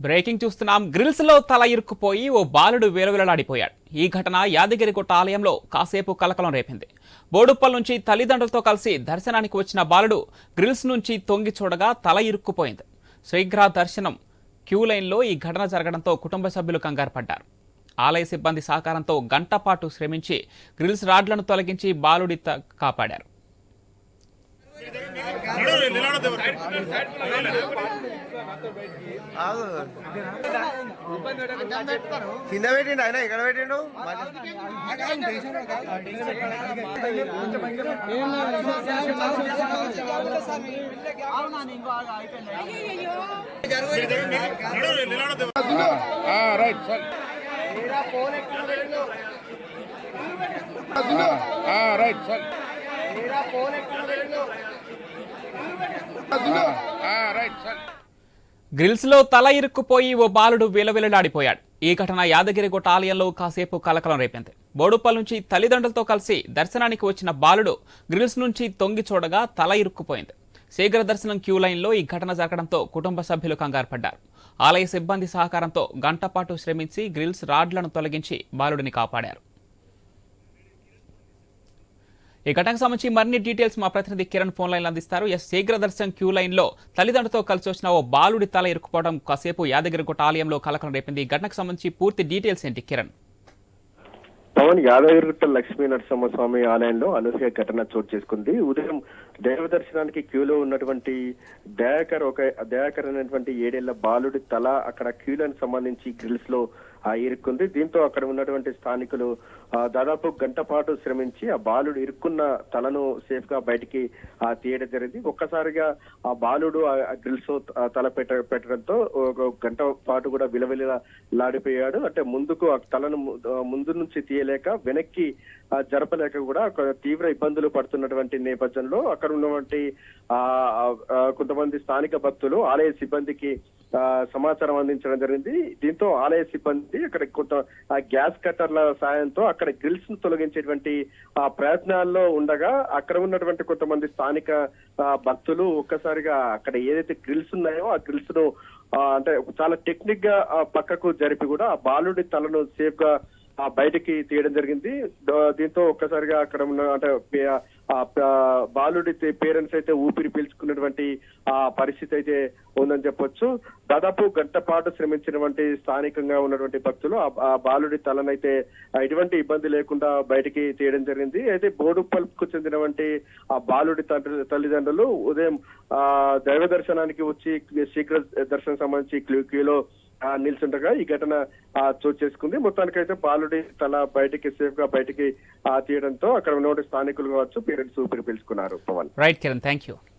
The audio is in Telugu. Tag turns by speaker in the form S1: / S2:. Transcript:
S1: బ్రేకింగ్ చూస్తున్నాం. గ్రిల్స్లో తల ఇరుక్కుపోయి ఓ బాలుడు వేలవేలలాడిపోయాడు ఈ ఘటన యాదగిరిగుట్ట ఆలయంలో కాసేపు కలకలం రేపింది. బోడుప్పల్ నుంచి తల్లిదండ్రులతో కలిసి దర్శనానికి వచ్చిన బాలుడు గ్రిల్స్ నుంచి తొంగి చూడగా తల ఇరుక్కుపోయింది. శీఘ్ర దర్శనం. క్యూ లైన్లో ఈ ఘటన జరగడంతో కుటుంబ సభ్యులు కంగారు పడ్డారు. ఆలయ సిబ్బంది సహకారంతో గంట పాటు శ్రమించి గ్రిల్స్ రాడ్లను తొలగించి బాలుడి త- కాపాడారు.
S2: కింద పెట్టిండు ఆయన ఇక్కడ పెట్టిండు?
S3: Right sir. Right sir. Right sir.
S1: గ్రిల్స్లో తల ఇరుక్కుపోయి ఓ బాలుడు విలవిలలాడిపోయాడు. ఈ ఘటన యాదగిరిగుట్ట ఆలయంలో కాసేపు కలకలం రేపింది. బోడుప్పల్ నుంచి తల్లిదండ్రులతో కలిసి దర్శనానికి వచ్చిన బాలుడు గ్రిల్స్ నుంచి తొంగి చూడగా తల ఇరుక్కుపోయింది. శీఘ్ర దర్శనం క్యూ లైన్లో ఈ ఘటన జరగడంతో కుటుంబ సభ్యులు కంగారు పడ్డారు. ఆలయ సిబ్బంది సహకారంతో గంటపాటు శ్రమించి గ్రిల్స్ రాడ్లను తొలగించి బాలుడిని కాపాడారు. ఈ ఘటనకు సంబంధించి మరిన్ని డీటెయిల్స్ మా ప్రతినిధి కిరణ్ ఫోన్ లైన్ అందిస్తారు. ఎస్ శీఘ్ర దర్శనం క్యూ లైన్లో తల్లిదండ్రులతో కలిసి వచ్చిన ఓ బాలుడి తల ఇరుక్కుపోవడం కాసేపు యాదగిరిగుట్ట ఆలయంలో కలకలం రేపింది. ఈ ఘటనకు సంబంధించి పూర్తి డీటెయిల్స్ ఏంటి కిరణ్?
S4: పవన్ యాదగిరిగుట్ట లక్ష్మీ నరసింహస్వామి ఆలయంలో అనూహ్య ఘటన చోటు చేసుకుంది. ఉదయం దైవ దర్శనానికి క్యూలో ఉన్నటువంటి దయాకర్ ఒక దయాకర్ అనేటువంటి ఏడేళ్ళ బాలుడి తల అక్కడ క్యూలకు సంబంధించి గ్రిల్స్లో ఇరుక్కుంది. దీంతో అక్కడ ఉన్నటువంటి స్థానికులు దాదాపు గంట పాటు శ్రమించి ఆ బాలుడు ఇరుక్కున్న తలను సేఫ్గా బయటికి తీయడం జరిగింది. ఒక్కసారిగా ఆ బాలుడు ఆ గ్రిల్స్ తల పెట్ట పెట్టడంతో ఒక గంట పాటు కూడా విలవిల లాడిపోయాడు. అంటే ముందుకు ఆ తలను ముందు నుంచి తీయలేక వెనక్కి జరపలేక కూడా తీవ్ర ఇబ్బందులు పడుతున్నటువంటి నేపథ్యంలో అక్కడ ఉన్నటువంటి ఆ కొంతమంది స్థానిక భక్తులు ఆలయ సిబ్బందికి సమాచారం అందించడం జరిగింది. దీంతో ఆలయ సిబ్బంది అక్కడ కొంత ఆ గ్యాస్ కట్టర్ల సాయంతో అక్కడ గ్రిల్స్ను తొలగించేటువంటి ఆ ప్రయత్నాల్లో ఉండగా అక్కడ ఉన్నటువంటి కొంతమంది స్థానిక ఆ, భక్తులు ఒక్కసారిగా అక్కడ ఏదైతే గ్రిల్స్ ఉన్నాయో ఆ గ్రిల్స్ను అంటే చాలా టెక్నిక్గా ఆ, పక్కకు జరిపి కూడా ఆ బాలుడి తలను సేఫ్గా బయటికి తీయడం జరిగింది. దీంతో ఒక్కసారిగా అక్కడ ఉన్న అంటే బాలుడి పేరెంట్స్ అయితే ఊపిరి పీల్చుకున్నటువంటి ఆ పరిస్థితి అయితే ఉందని చెప్పొచ్చు. దాదాపు గంట పాటు శ్రమించినటువంటి స్థానికంగా ఉన్నటువంటి భక్తులు ఆ- బాలుడి తలనైతే ఎటువంటి ఇబ్బంది లేకుండా బయటికి తీయడం జరిగింది. అయితే బోడుపల్కు చెందినటువంటి ఆ బాలుడి తండ్రి తల్లిదండ్రులు ఉదయం ఆ దైవ దర్శనానికి వచ్చి శీఘ్ర దర్శనం సంబంధించి క్యూ క్యూలో నిల్చుండగా ఈ ఘటన ఆ, చోటు చేసుకుంది. మొత్తానికైతే బాలుడి తల బయటికి సేఫ్గా బయటికి తీయడంతో అక్కడ ఉన్నటువంటి స్థానికులు కావచ్చు పేరెంట్స్ ఊపిరి పీల్చుకున్నారు Pavan.
S1: Right Kiran thank you